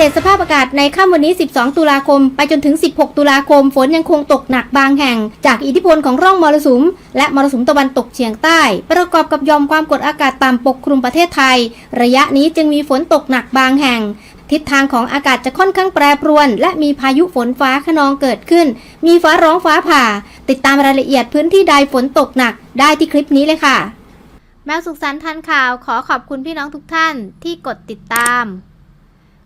เดตสภาพอากาศในค่ำวันนี้ 12 ตุลาคม ไปจนถึง 16 ตุลาคม ฝนยังคงตกหนักบางแห่ง จากอิทธิพลของร่องมรสุม และมรสุมตะวันตกเฉียงใต้ ประกอบกับยอมความกดอากาศต่ำปกคลุมประเทศไทย ระยะนี้จึงมีฝนตกหนักบางแห่ง ทิศทางของอากาศจะค่อนข้างแปรปรวน และมีพายุฝนฟ้าขนองเกิดขึ้น มีฟ้าร้องฟ้าผ่า ติดตามรายละเอียดพื้นที่ใดฝนตกหนักได้ที่คลิปนี้เลยค่ะ แมวสุขสันต์ทันข่าวขอขอบคุณพี่น้องทุกท่านที่กดติดตาม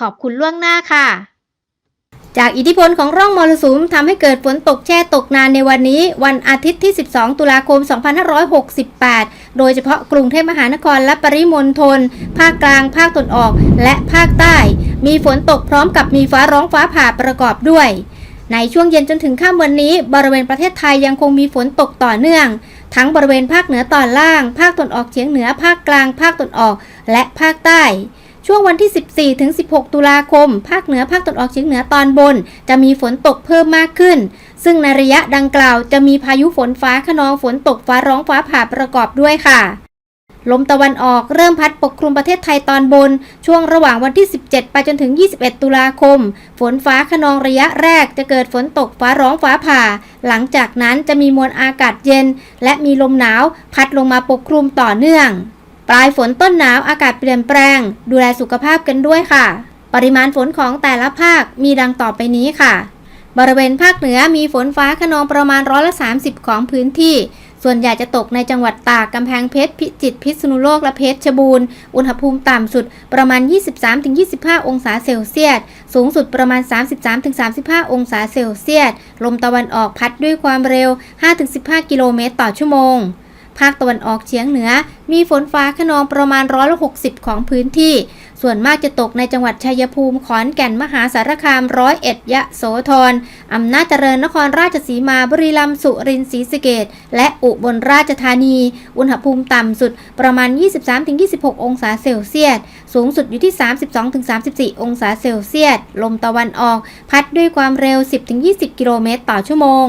ขอบคุณล่วงหน้าค่ะ จากอิทธิพลของร่องมรสุมทำให้เกิดฝนตกแช่ตกนานในวันนี้ วันอาทิตย์ที่ 12 ตุลาคม 2568 โดยเฉพาะกรุงเทพมหานครและปริมณฑลภาคกลาง ภาคตะวันออก และภาคใต้ มีฝนตกพร้อมกับมีฟ้าร้องฟ้าผ่าประกอบด้วยในช่วงเย็นจนถึงค่ำวันนี้ บริเวณประเทศไทยยังคงมีฝนตกต่อเนื่อง ทั้งบริเวณภาคเหนือตอนล่าง ภาคตะวันออกเฉียงเหนือภาคกลาง ภาคตะวันออก และภาคใต้ ช่วงวันที่ 14 ถึง 16 ตุลาคม ภาคเหนือภาคตะวันออกเฉียงเหนือตอนบน จะมีฝนตกเพิ่มมากขึ้น ซึ่งในระยะดังกล่าวจะมีพายุฝนฟ้าขนองฝนตกฟ้าร้องฟ้าผ่าประกอบด้วยค่ะลมตะวันออกเริ่มพัดปกคลุมประเทศไทยตอนบน ช่วงระหว่างวันที่ 17 ไปจนถึง 21 ตุลาคม ฝนฟ้าขนองระยะแรกจะเกิดฝนตกฟ้าร้องฟ้าผ่า หลังจากนั้นจะมีมวลอากาศเย็น และมีลมหนาว พัดลงมาปกคลุมต่อเนื่อง ปลายฝนต้นหนาวอากาศเปลี่ยนแปลง ดูแลสุขภาพกันด้วยค่ะ ปริมาณฝนของแต่ละภาคมีดังต่อไปนี้ค่ะ บริเวณภาคเหนือมีฝนฟ้าขนองประมาณร้อยละ 30 ของพื้นที่ ส่วนใหญ่จะตกในจังหวัดตาก กำแพงเพชร พิจิตร พิษณุโลก และเพชรบูรณ์ อุณหภูมิต่ำสุดประมาณ 23-25 องศาเซลเซียส สูงสุดประมาณ 33-35 องศาเซลเซียส ลมตะวันออกพัดด้วยความเร็ว 5-15 กิโลเมตรต่อชั่วโมง ภาคตะวันออกเฉียงเหนือ มีฝนฟ้าขนองประมาณร้อยละ60ของพื้นที่ ส่วนมากจะตกในจังหวัดชัยภูมิ ขอนแก่น มหาสารคาม ร้อยเอ็ด ยะโสธร อำนาจเจริญ นครราชสีมา บุรีรัมย์ สุรินทร์ศรีสะเกษและอุบลราชธานี อุณหภูมิต่ำสุดประมาณ 23-26 องศาเซลเซียส สูงสุดอยู่ที่ 32-34 องศาเซลเซียส ลมตะวันออก พัดด้วยความเร็ว 10-20 กิโลเมตรต่อชั่วโมง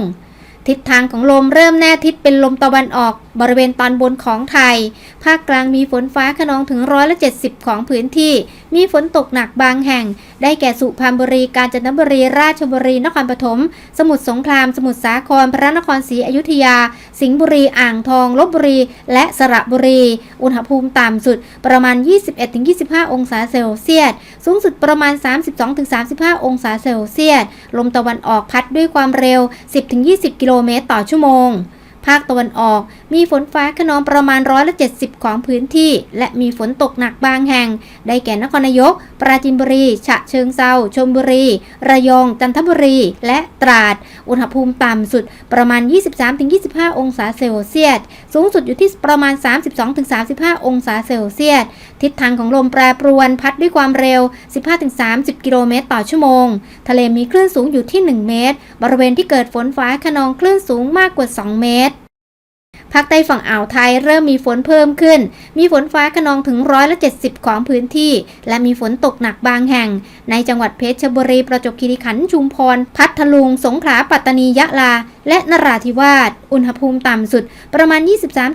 ทิศทางของลมเริ่มแน่ทิศเป็นลมตะวันออก บริเวณตอนบนของไทย ภาคกลางมีฝนฟ้าขนองถึงร้อยละ70 ของพื้นที่ มีฝนตกหนักบางแห่ง ได้แก่สุพรรณบุรี กาญจนบุรี ราชบุรี นครปฐม สมุทรสงคราม สมุทรสาคร พระนครศรีอยุธยา สิงห์บุรี อ่างทอง ลบบุรี และสระบุรี อุณหภูมิต่ำสุดประมาณ 21-25 องศาเซลเซียส สูงสุดประมาณ 32-35 องศาเซลเซียสลมตะวันออกพัดด้วยความเร็ว 10-20 กิโลเมตรต่อชั่วโมง ภาคตะวันออกมีฝนฟ้าขนองประมาณร้อยละ70 ของพื้นที่ และมีฝนตกหนักบางแห่ง ได้แก่นครนายก ปราจีนบุรี ฉะเชิงเซาชลบุรี ระยอง จันทบุรี และตราด อุณหภูมิต่ำสุดประมาณ 23-25 องศาเซลเซียส สูงสุดอยู่ที่ประมาณ 32-35 องศาเซลเซียส ทิศทางของลมแปรปรวนพัดด้วยความเร็ว 15-30 กิโลเมตรต่อชั่วโมง ทะเลมีคลื่นสูงอยู่ที่ 1 เมตร บริเวณที่เกิดฝนฟ้าขนองคลื่นสูงมากกว่า 2 เมตร ภาคใต้ฝั่งอ่าวไทยเริ่มมีฝนเพิ่มขึ้น มีฝนฟ้าขนองถึงร้อยละ70 ของพื้นที่ และมีฝนตกหนักบางแห่ง ในจังหวัดเพชรบุรี ประจวบคีรีขันธ์ ชุมพร พัทลุง สงขลา ปัตตานี ยะลา และนราธิวาส อุณหภูมิต่ำสุดประมาณ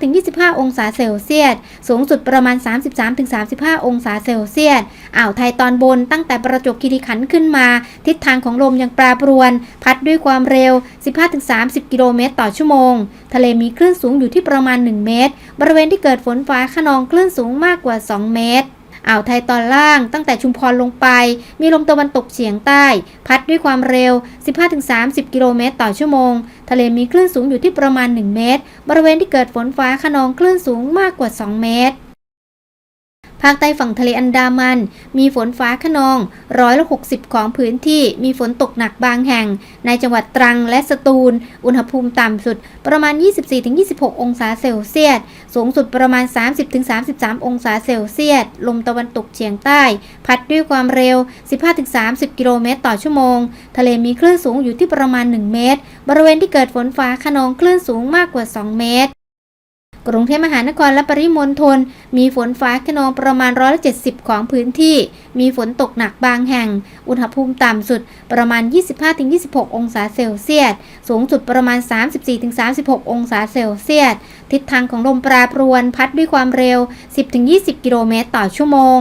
23-25 องศาเซลเซียส สูงสุดประมาณ 33-35 องศาเซลเซียส อ่าวไทยตอนบนตั้งแต่ประจวบคีรีขันธ์ขึ้นมา ทิศทางของลมยังแปรปรวน พัดด้วยความเร็ว 15-30 กิโลเมตรต่อชั่วโมง ทะเลมีคลื่นสูงอยู่ที่ประมาณ 1 เมตร บริเวณที่เกิดฝนฟ้าขนองคลื่นสูงมากกว่า 2 เมตรอ่าวไทยตอนล่างตั้งแต่ชุมพรลงไป มีลมตะวันตกเฉียงใต้ พัดด้วยความเร็ว 15-30 กิโลเมตรต่อชั่วโมง ทะเลมีคลื่นสูงอยู่ที่ประมาณ 1 เมตร บริเวณที่เกิดฝนฟ้าขนองคลื่นสูงมากกว่า 2 เมตร ภาคใต้ฝั่งทะเลอันดามัน มีฝนฟ้าขนองร้อยละ60 ของพื้นที่มีฝนตกหนักบางแห่ง ในจังหวัดตรังและสตูล อุณหภูมิต่ำสุดประมาณ 24-26 องศาเซลเซียส สูงสุดประมาณ 30-33 องศาเซลเซียส ลมตะวันตกเฉียงใต้ พัดด้วยความเร็ว 15-30 กิโลเมตรต่อชั่วโมง ทะเลมีคลื่นสูงอยู่ที่ประมาณ 1 เมตร บริเวณที่เกิดฝนฟ้าขนองคลื่นสูงมากกว่า 2 เมตร กรุงเทพมหานครและปริมณฑลมีฝนฟ้าขนองประมาณร้อยละเจ็ดสิบของพื้นที่ มีฝนตกหนักบางแห่ง อุณหภูมิต่ำสุดประมาณ 25-26 องศาเซลเซียส สูงสุดประมาณ 34-36 องศาเซลเซียส ทิศทางของลมแปรปรวนพัดด้วยความเร็ว 10-20 กิโลเมตรต่อชั่วโมง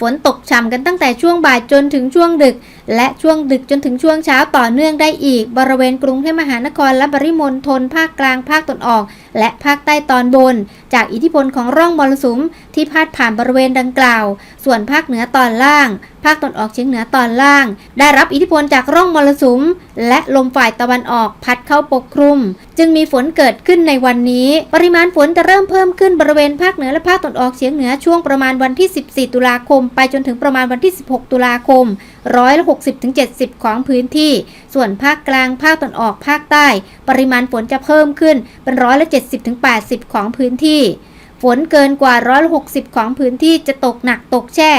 ฝนตกฉ่ำกันตั้งแต่ช่วงบ่ายจนถึงช่วงดึก และช่วงดึกจนถึงช่วงเช้าต่อเนื่องได้อีก บริเวณกรุงเทพมหานครและปริมณฑลภาคกลางภาคตะวันออก และภาคใต้ตอนบน จากอิทธิพลของร่องมรสุมที่พาดผ่านบริเวณดังกล่าว ส่วนภาคเหนือตอนล่างภาคตะวันออกเฉียงเหนือตอนล่าง ได้รับอิทธิพลจากร่องมรสุม และลมฝ่ายตะวันออกพัดเข้าปกคลุม จึงมีฝนเกิดขึ้นในวันนี้ ปริมาณฝนจะเริ่มเพิ่มขึ้นบริเวณภาคเหนือและภาคตะวันออกเฉียงเหนือช่วงประมาณวันที่ 14 ตุลาคม ไปจนถึงประมาณวันที่ 16 ตุลาคมร้อยละ60-70 ของพื้นที่ ส่วนภาคกลางภาคตะวันออกภาคใต้ ปริมาณฝนจะเพิ่มขึ้นเป็นร้อยละ70-80 ของพื้นที่ ฝนเกินกว่าร้อยละ60 ของพื้นที่จะตกหนักตกแช่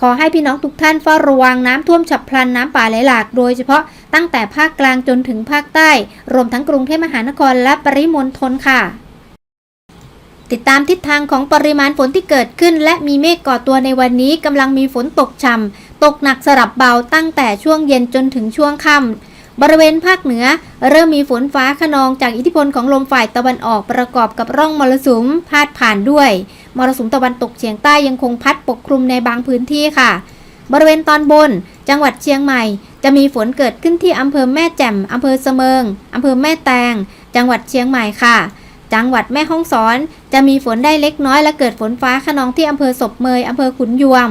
ขอให้พี่น้องทุกท่านเฝ้าระวังน้ำท่วมฉับพลันน้ำป่าไหลหลากโดยเฉพาะตั้งแต่ภาคกลางจนถึงภาคใต้ รวมทั้งกรุงเทพมหานครและปริมณฑลค่ะ ติดตามทิศทางของปริมาณฝนที่เกิดขึ้น และมีเมฆก่อตัวในวันนี้กำลังมีฝนตกช่ำตกหนักสลับเบาตั้งแต่ช่วงเย็นจนถึงช่วงค่ำบริเวณภาคเหนือ เริ่มมีฝนฟ้าขนองจากอิทธิพลของลมฝ่ายตะวันออกประกอบกับร่องมรสุมพาดผ่านด้วย มรสุมตะวันตกเฉียงใต้ยังคงพัดปกคลุมในบางพื้นที่ค่ะ บริเวณตอนบน จังหวัดเชียงใหม่ จะมีฝนเกิดขึ้นที่อำเภอแม่แจ่มอำเภอเสมิงอำเภอแม่แตง จังหวัดเชียงใหม่ค่ะ จังหวัดแม่ฮ่องสอน จะมีฝนได้เล็กน้อยและเกิดฝนฟ้าขนองที่อำเภอศพเมยอำเภอขุนยวม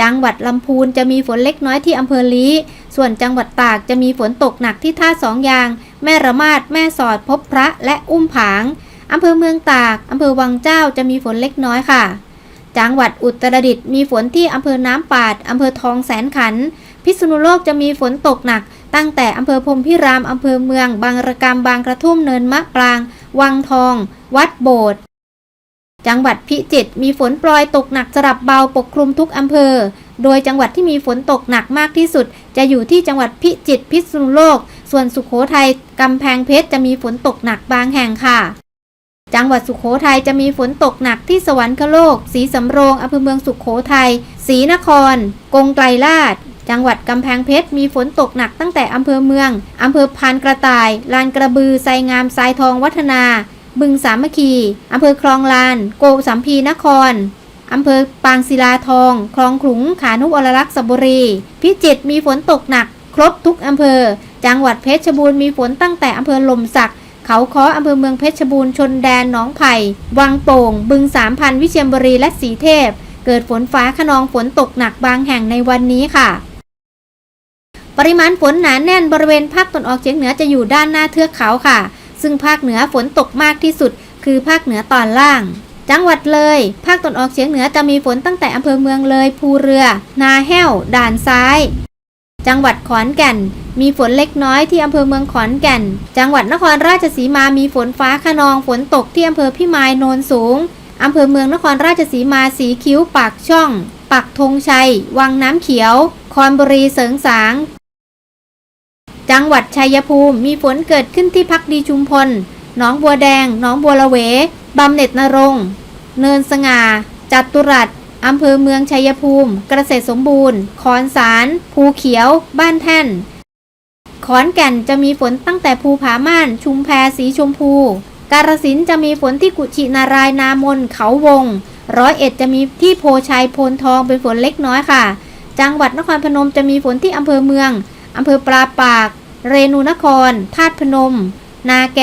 จังหวัดลำพูนจะมีฝนเล็กน้อยที่อำเภอลี้ส่วนจังหวัดตากจะมีฝนตกหนักที่ท่าสองยาง แม่ระมาด แม่สอดพบพระและอุ้มผาง อำเภอเมืองตากอำเภอวังเจ้าจะมีฝนเล็กน้อยค่ะ จังหวัดอุตรดิตถ์มีฝนที่อำเภอน้ำปาดอำเภอทองแสนขัน พิษณุโลกจะมีฝนตกหนัก ตั้งแต่อำเภอพรมพิรามอำเภอเมือง บางระกำบางกระทุ่มเนินมะปราง วังทอง วัดโบสถ์จังหวัดพิจิตรมีฝนโปรยตกหนักสลับเบาปกคลุมทุกอำเภอ โดยจังหวัดที่มีฝนตกหนักมากที่สุด จะอยู่ที่จังหวัดพิจิตรพิษณุโลก ส่วนสุขโขทัยกำแพงเพชรจะมีฝนตกหนักบางแห่งค่ะ จังหวัดสุขโขทัยจะมีฝนตกหนักที่สวรรคโลกศรีสำโรงอำเภอเมืองสุขโขทัยศรีนคร กงไกรลาด จังหวัดกำแพงเพชรมีฝนตกหนักตั้งแต่อำเภอเมืองอำเภอพานกระต่าย ลานกระบือไซงามทรายทองวัฒนา บึงสามัคคีอำเภอคลองลาน โกสัมพีนครอำเภอปางศิลาทอง คลองขลุง ขานุวรลักษ์สระบุรี พิจิตรมีฝนตกหนัก ครบทุกอำเภอ จังหวัดเพชรบูรณ์มีฝนตั้งแต่อำเภอลมสัก เขาค้ออำเภอเมืองเพชรบูรณ์ชนแดนหนองไผ่วังโป่ง บึงสามพันวิเชียรบุรีและสีเทพ เกิดฝนฟ้าขนองฝนตกหนักบางแห่งในวันนี้ค่ะ ปริมาณฝนหนาแน่นบริเวณภาคตะวันออกเฉียงเหนือจะอยู่ด้านหน้าเทือกเขาค่ะ ซึ่งภาคเหนือฝนตกมากที่สุด คือภาคเหนือตอนล่าง จังหวัดเลย ภาคตะวันออกเฉียงเหนือจะมีฝนตั้งแต่อำเภอเมืองเลย ภูเรือ นาแห้ว ด่านซ้าย จังหวัดขอนแก่น มีฝนเล็กน้อยที่อำเภอเมืองขอนแก่น จังหวัดนครราชสีมามีฝนฟ้าขนองฝนตกที่อำเภอพิมายโนนสูงอำเภอเมืองนครราชสีมาสีคิ้วปากช่อง ปักธงชัย วังน้ำเขียว คอนบุรีเสริงสาง จังหวัดชัยภูมิมีฝนเกิดขึ้นที่พักดีชุมพล หนองบัวแดง หนองบัวละเวบำเหน็จนรง เนินสง่า จัตุรัส อำเภอเมืองชัยภูมิ เกษตรสมบูรณ์คอนสาร ภูเขียว บ้านแท่น ขอนแก่นจะมีฝนตั้งแต่ภูผาม่าน ชุมแพสีชมพู กาฬสินจะมีฝนที่กุชินารายนามน เขาวง ร้อยเอ็ดจะมีที่โพชัยโพนทองเป็นฝนเล็กน้อยค่ะ จังหวัดนครพนมจะมีฝนที่อำเภอเมือง อำเภอปราปาก เรนูนคร ธาตุพนม นาแก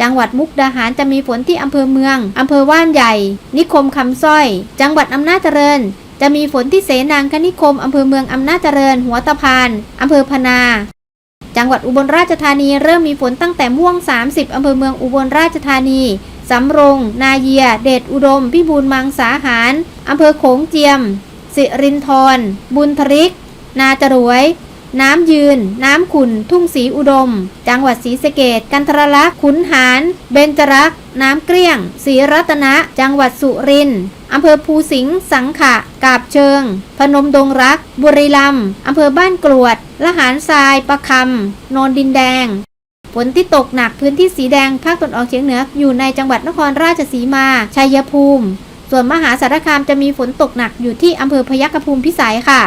จังหวัดมุกดาหารจะมีฝนที่อำเภอเมือง อำเภอว่านใหญ่ นิคมคำสร้อย จังหวัดอำนาจเจริญ จะมีฝนที่เสนางคณิคม อำเภอเมืองอำนาจเจริญ หัวตะพาน อำเภอพนา จังหวัดอุบลราชธานีเริ่มมีฝนตั้งแต่ม่วง 30 อำเภอเมืองอุบลราชธานี สำโรง นาเยีย เดชอุดม พิบูลมังสาหาร อำเภอโขงเจียม สิรินทร บุญทริก นาจรวย น้ำยืน น้ำขุน ทุ่งสีอุดม จังหวัดศรีสะเกดกันทรลักษณ์ขุนหาร เบญจรักษ์น้ำเกลี้ยงศรีรัตนะ จังหวัดสุรินทร์อำเภอภูสิงห์ สังขะ กาบเชิง พนมดงรัก บุรีรัมย์อำเภอบ้านกรวด ละหารทราย ประคำนนดินแดง ฝนที่ตกหนักพื้นที่สีแดง ภาคตะวันออกเฉียงเหนือ อยู่ในจังหวัดนครราชสีมา ชัยภูมิ ส่วนมหาสารคามจะมีฝนตกหนักอยู่ที่อำเภอพยัคฆภูมิพิสัยค่ะ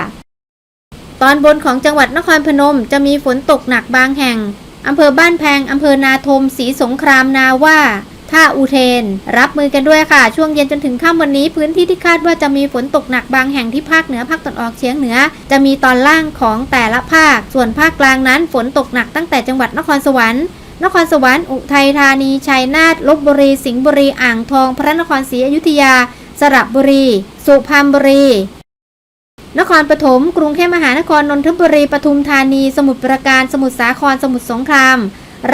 ตอนบนของจังหวัดนครพนมจะมีฝนตกหนักบางแห่ง อำเภอบ้านแพง อำเภอนาทมศรีสงครามนาว่าท่าอุเทน รับมือกันด้วยค่ะ ช่วงเย็นจนถึงค่ำวันนี้ พื้นที่ที่คาดว่าจะมีฝนตกหนักบางแห่งที่ภาคเหนือภาคตะวันออกเฉียงเหนือ จะมีตอนล่างของแต่ละภาค ส่วนภาคกลางนั้นฝนตกหนักตั้งแต่จังหวัดนครสวรรค์นครสวรรค์อุทัยธานีชัยนาทลบบุรี สิงห์บุรีอ่างทอง พระนครศรีอยุธยา สระบุรี สุพรรณบุรี นครปฐม กรุงเทพมหานคร นนทบุรี ปทุมธานี สมุทรปราการ สมุทรสาคร สมุทรสงคราม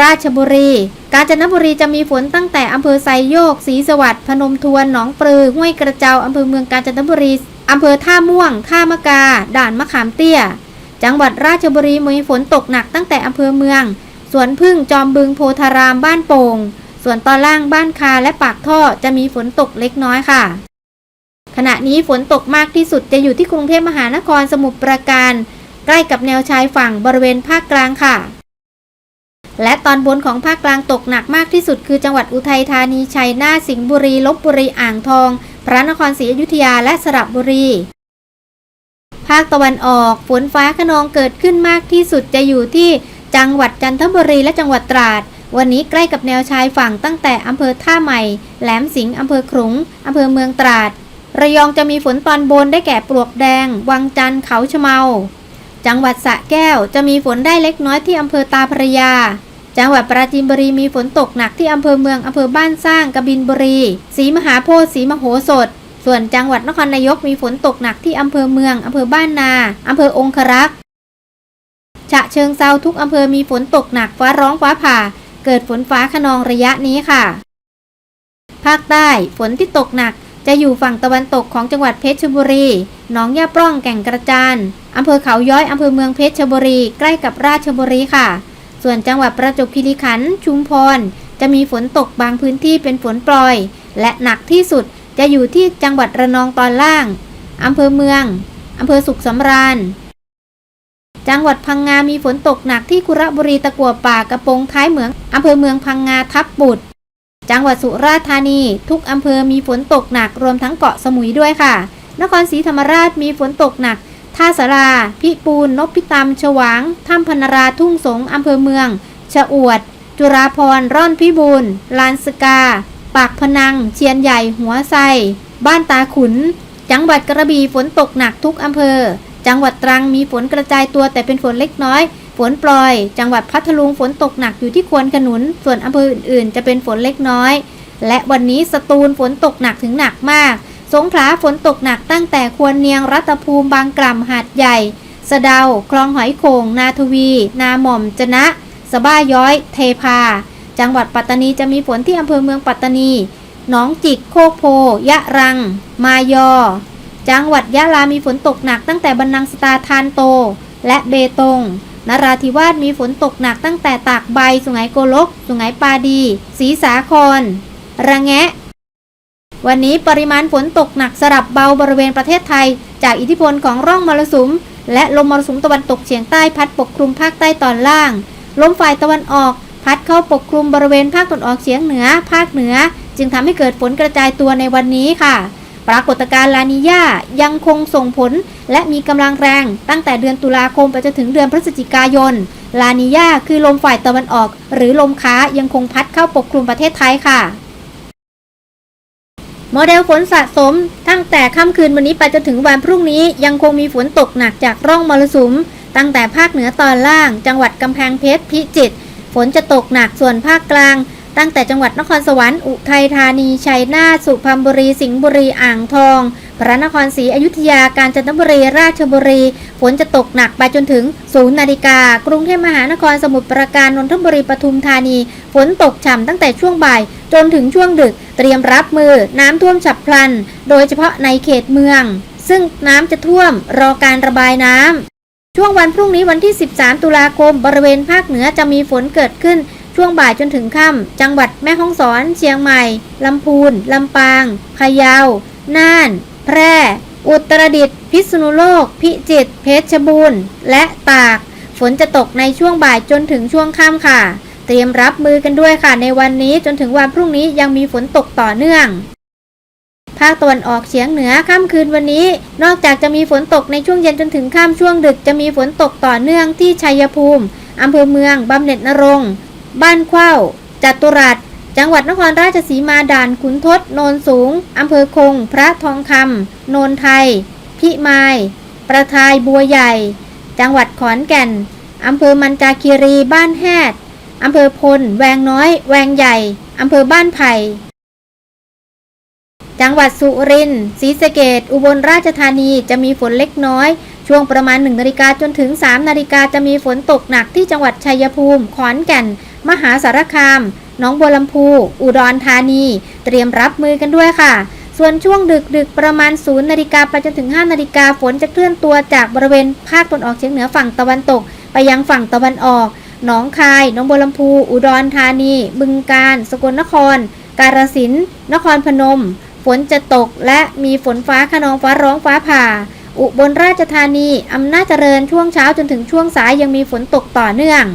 ราชบุรี กาญจนบุรีจะมีฝนตั้งแต่อำเภอไซโยก ศรีสวัสดิ์ พนมทวน หนองปลือ ห้วยกระเจ้าอำเภอเมืองกาญจนบุรี อำเภอท่าม่วง ท่ามะกา ด่านมะขามเตี้ย จังหวัดราชบุรีมีฝนตกหนักตั้งแต่อำเภอเมือง สวนพึ่ง จอมบึง โพธาราม บ้านโป่ง ส่วนตอนล่างบ้านคาและปากท่อจะมีฝนตกเล็กน้อยค่ะ ขณะนี้ฝนตกมากที่สุดจะอยู่ที่กรุงเทพมหานครสมุทรปราการ ใกล้กับแนวชายฝั่งบริเวณภาคกลางค่ะ และตอนบนของภาคกลางตกหนักมากที่สุด คือจังหวัดอุทัยธานีชัยนาทสิงห์บุรีลบบุรีอ่างทอง พระนครศรีอยุธยาและสระบุรี ภาคตะวันออกฝนฟ้าขนองเกิดขึ้นมากที่สุดจะอยู่ที่จังหวัดจันทบุรีและจังหวัดตราดวันนี้ใกล้กับแนวชายฝั่งตั้งแต่อำเภอท่าใหม่ แหลมสิงห์อำเภอขลุงอำเภอเมืองตราด ระยองจะมีฝนตอนบนได้แก่ปลวกแดง วังจันทร์เขาชะเมา จังหวัดสระแก้วจะมีฝนได้เล็กน้อยที่อำเภอตาพระยา จังหวัดปราจีนบุรีมีฝนตกหนักที่อำเภอเมืองอำเภอบ้านสร้างกบินบุรีศรีมหาโพธิ์ศรีมโหสถ ส่วนจังหวัดนครนายกมีฝนตกหนักที่อำเภอเมืองอำเภอบ้านนาอำเภอองครักษ์ฉะเชิงเซาทุกอำเภอมีฝนตกหนักฟ้าร้องฟ้าผ่า เกิดฝนฟ้าขนองระยะนี้ค่ะ ภาคใต้ฝนที่ตกหนัก จะอยู่ฝั่งตะวันตกของจังหวัดเพชรบุรี หนองยาปล้องแก่งกระจานอำเภอเขาย้อยอำเภอเมืองเพชรบุรี ใกล้กับราชบุรีค่ะ ส่วนจังหวัดประจวบคีรีขันธ์ ชุมพร จะมีฝนตกบางพื้นที่เป็นฝนปล่อย และหนักที่สุดจะอยู่ที่จังหวัดระนองตอนล่าง อำเภอเมือง อำเภอสุขสำราญ จังหวัดพังงามีฝนตกหนักที่คุระบุรีตะกัวป่ากระโปงท้ายเหมือง อำเภอเมืองพังงาทับบุตร จังหวัดสุราษฎร์ธานี ทุกอำเภอมีฝนตกหนักรวมทั้งเกาะสมุยด้วยค่ะ นครศรีธรรมราชมีฝนตกหนัก ท่าสารา พิปูน นพิตามฉวาง ถ้ำพนราทุ่งสงอำเภอเมือง ชะอวด จุราพรร่อนพิบูลลานสกา ปากพนัง เชียนใหญ่ หัวไซบ้านตาขุน จังหวัดกระบี่ฝนตกหนักทุกอำเภอ จังหวัดตรังมีฝนกระจายตัวแต่เป็นฝนเล็กน้อย ฝนปล่อย จังหวัดพัทลุงฝนตกหนักอยู่ที่ควนขนุน ส่วนอำเภออื่นๆ จะเป็นฝนเล็กน้อย และวันนี้สตูลฝนตกหนักถึงหนักมาก สงขลาฝนตกหนักตั้งแต่ควรเนียงรัตภูมิบางกล่ำหาดใหญ่ สะเดา คลองหอยโขงนาทวี นาหม่อมจนะ สบ้าย้อย เทพา จังหวัดปัตตานีจะมีฝนที่อำเภอเมืองปัตตานีหนองจิก โคกโพ ยะรัง มายอ จังหวัดยะลามีฝนตกหนักตั้งแต่บันนังสตาทานโต และเบตง นราธิวาสมีฝนตกหนักตั้งแต่ตากใบ สุไหงโกลก สุไหงปาดีศรีสาคร ระแงะ วันนี้ปริมาณฝนตกหนักสลับเบาบริเวณประเทศไทย จากอิทธิพลของร่องมรสุม และลมมรสุมตะวันตกเฉียงใต้พัดปกคลุมภาคใต้ตอนล่าง ลมฝ่ายตะวันออก พัดเข้าปกคลุมบริเวณภาคตะวันออกเฉียงเหนือ ภาคเหนือ จึงทำให้เกิดฝนกระจายตัวในวันนี้ค่ะ ปรากฏการณ์ลานิญายังคงส่งผล และมีกำลังแรง ตั้งแต่เดือนตุลาคมไปจนถึงเดือนพฤศจิกายน ลานิญาคือลมฝ่ายตะวันออก หรือลมค้ายังคงพัดเข้าปกคลุมประเทศไทยค่ะ โมเดลฝนสะสม ตั้งแต่ค่ำคืนวันนี้ไปจนถึงวันพรุ่งนี้ยังคงมีฝนตกหนักจากร่องมรสุม ตั้งแต่ภาคเหนือตอนล่าง จังหวัดกำแพงเพชรพิจิตรฝนจะตกหนักส่วนภาคกลาง ตั้งแต่จังหวัดนครสวรรค์อุทัยธานีชัยนาทสุพรรณบุรีสิงห์บุรีอ่างทอง พระนครศรีอยุธยา กาญจนบุรี ราชบุรี ฝนจะตกหนักไปจนถึง0นาฬิกา กรุงเทพมหานครสมุทรปราการนนทบุรีปทุมธานี ฝนตกฉ่ำตั้งแต่ช่วงบ่าย จนถึงช่วงดึก เตรียมรับมือ น้ำท่วมฉับพลัน โดยเฉพาะในเขตเมือง ซึ่งน้ำจะท่วม รอการระบายน้ำช่วงวันพรุ่งนี้วันที่ 13 ตุลาคม บริเวณภาคเหนือจะมีฝนเกิดขึ้น ช่วงบ่ายจนถึงค่ำจังหวัดแม่ฮ่องสอน เชียงใหม่ ลำพูน ลำปาง พะเยา น่าน แพร่ อุตรดิตถ์ พิษณุโลก พิจิตร เพชรบูรณ์ และตาก ฝนจะตกในช่วงบ่ายจนถึงช่วงค่ำค่ะ เตรียมรับมือกันด้วยค่ะ ในวันนี้จนถึงวันพรุ่งนี้ยังมีฝนตกต่อเนื่องภาคตะวันออกเฉียงเหนือค่ำคืนวันนี้ นอกจากจะมีฝนตกในช่วงเย็นจนถึงค่ำช่วงดึกจะมีฝนตกต่อเนื่องที่ชัยภูมิอำเภอเมืองบำเหน็จนรงค์ บ้านเข้าจัตุรัส จังหวัดนครราชสีมาด่านขุนทด โนนสูง อำเภอคง พระทองคำ โนนไทย พิมาย ประทายบัวใหญ่ จังหวัดขอนแก่น อำเภอมันจาคีรีบ้านแฮดอำเภอพล แวงน้อย แวงใหญ่ อำเภอบ้านไผ่ จังหวัดสุรินทร์ศรีสะเกดอุบลราชธานีจะมีฝนเล็กน้อย ช่วงประมาณ1นาฬิกาจนถึง3นาฬิกาจะมีฝนตกหนักที่จังหวัดชัยภูมิ ขอนแก่น มหาสารคามหนองบัวลำพู อุดรธานี เตรียมรับมือกันด้วยค่ะ ส่วนช่วงดึกดึกประมาณ 0นาฬิกาไปจนถึง 5นาฬิกาฝนจะเคลื่อนตัวจากบริเวณภาคตะวันออกเฉียงเหนือฝั่งตะวันตก ไปยังฝั่งตะวันออกหนองคายหนองบัวลำพู อุดรธานี บึงกาฬสกลนคร กาฬสินธุ์นครพนม ฝนจะตกและมีฝนฟ้าขนองฟ้าร้องฟ้าผ่า อุบลราชธานี อำนาจเจริญช่วงเช้าจนถึงช่วงสายยังมีฝนตกต่อเนื่อง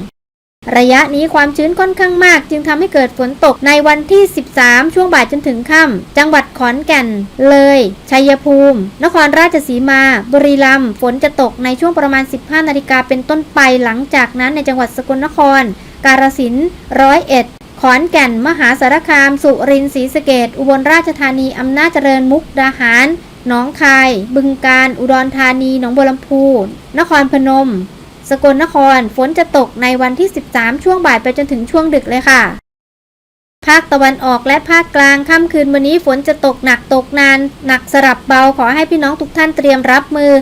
ระยะนี้ความชื้นค่อนข้างมาก จึงทำให้เกิดฝนตกในวันที่ 13 ช่วงบ่ายจนถึงค่ำจังหวัดขอนแก่น เลย ชัยภูมิ นครราชสีมา บุรีรัมย์ฝนจะตกในช่วงประมาณ 15 นาฬิกาเป็นต้นไปหลังจากนั้นในจังหวัดสกลนคร กาฬสินธุ์ร้อยเอ็ดขอนแก่น มหาสารคาม สุรินทร์ศรีสะเกดอุบลราชธานี อำนาจเจริญมุกดาหารหนองคาย บึงกาฬอุดรธานี หนองบัวลำพู นครพนม สกลนคร ฝนจะตกในวันที่ 13 ช่วงบ่ายไปจนถึงช่วงดึกเลยค่ะ ภาคตะวันออกและภาคกลางค่ำคืนวันนี้ฝนจะตกหนักตกนาน หนักสลับเบาขอให้พี่น้องทุกท่านเตรียมรับมือ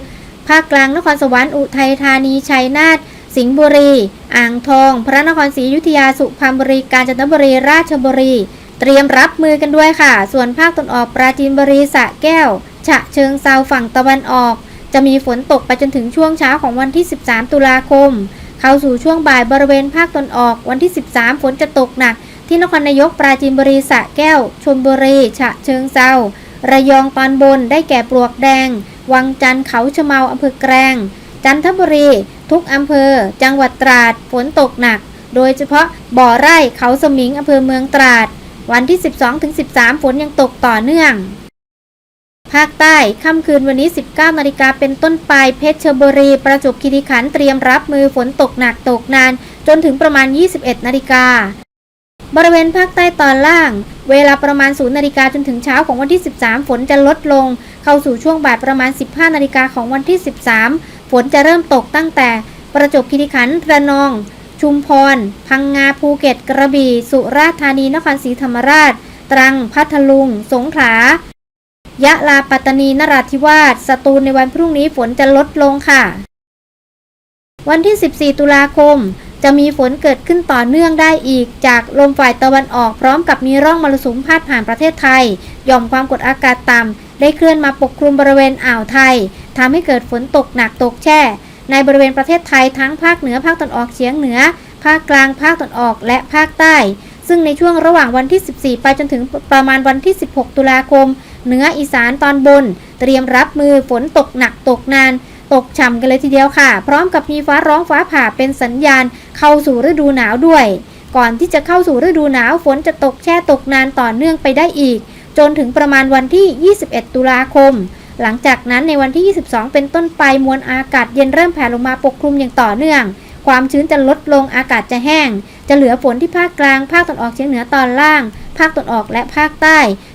ภาคกลางนครสวรรค์อุทัยธานีชัยนาทสิงห์บุรี อ่างทอง พระนครศรีอยุธยาสุพรรณบุรีกาญจนบุรีราชบุรี เตรียมรับมือกันด้วยค่ะ ส่วนภาคตะวันออกปราจีนบุรีสระแก้ว ฉะเชิงเซาฝั่งตะวันออก จะมีฝนตกไปจนถึงช่วงเช้าของวันที่ 13 ตุลาคม เข้าสู่ช่วงบ่ายบริเวณภาคตะวันออก วันที่ 13 ฝนจะตกหนัก ที่นครนายกปราจีนบุรีสระแก้ว ชลบุรี ฉะเชิงเซาระยองตอนบนได้แก่ปลวกแดง วังจันทร์เขาชะเมาอำเภอแกลงจันทบุรี ทุกอำเภอ จังหวัดตราด ฝนตกหนัก โดยเฉพาะบ่อไร่เขาสมิงอำเภอเมืองตราด วันที่ 12-13 ฝนยังตกต่อเนื่อง ภาคใต้ค่ำคืนวันนี้ 19นาฬิกาเป็นต้นไป เพชรบุรี ประจวบคีรีขันธ์เตรียมรับมือฝนตกหนักตกนาน จนถึงประมาณ 21นาฬิกา บริเวณภาคใต้ตอนล่าง เวลาประมาณ 0นาฬิกาจนถึงเช้าของวันที่ 13 ฝนจะลดลง เข้าสู่ช่วงบ่ายประมาณ 15นาฬิกาของวันที่ 13 ฝนจะเริ่มตกตั้งแต่ ประจวบคีรีขันธ์ระนอง ชุมพร พังงาภูเก็ต กระบี่ สุราษฎร์ธานีนครศรีธรรมราช ตรังพัทลุง สงขลา ยะลาปัตตานีนราธิวาสสตูลในวันพรุ่งนี้ฝนจะลดลงค่ะ วันที่ 14 ตุลาคม จะมีฝนเกิดขึ้นต่อเนื่องได้อีก จากลมฝ่ายตะวันออกพร้อมกับมีร่องมรสุมพาดผ่านประเทศไทยย่อมความกดอากาศต่ำได้เคลื่อนมาปกคลุมบริเวณอ่าวไทยทำให้เกิดฝนตกหนักตกแช่ ในบริเวณประเทศไทยทั้งภาคเหนือภาคตะวันออกเฉียงเหนือ ภาคกลางภาคตะวันออกและภาคใต้ ซึ่งในช่วงระหว่างวันที่ 14 ไปจนถึงประมาณวันที่ 16 ตุลาคม เหนืออีสานตอนบน เตรียมรับมือฝนตกหนักตกนาน ตกฉ่ำกันเลยทีเดียวค่ะ พร้อมกับมีฟ้าร้องฟ้าผ่าเป็นสัญญาณ เข้าสู่ฤดูหนาวด้วย ก่อนที่จะเข้าสู่ฤดูหนาวฝนจะตกแช่ตกนานต่อเนื่องไปได้อีก จนถึงประมาณวันที่ 21 ตุลาคม หลังจากนั้นในวันที่ 22 เป็นต้นไปมวลอากาศเย็นเริ่มแผ่ลงมาปกคลุมอย่างต่อเนื่องความชื้นจะลดลงอากาศจะแห้ง จะเหลือฝนที่ภาคกลาง ภาคตะวันออกเฉียงเหนือตอนล่าง ภาคตะวันออกและภาคใต้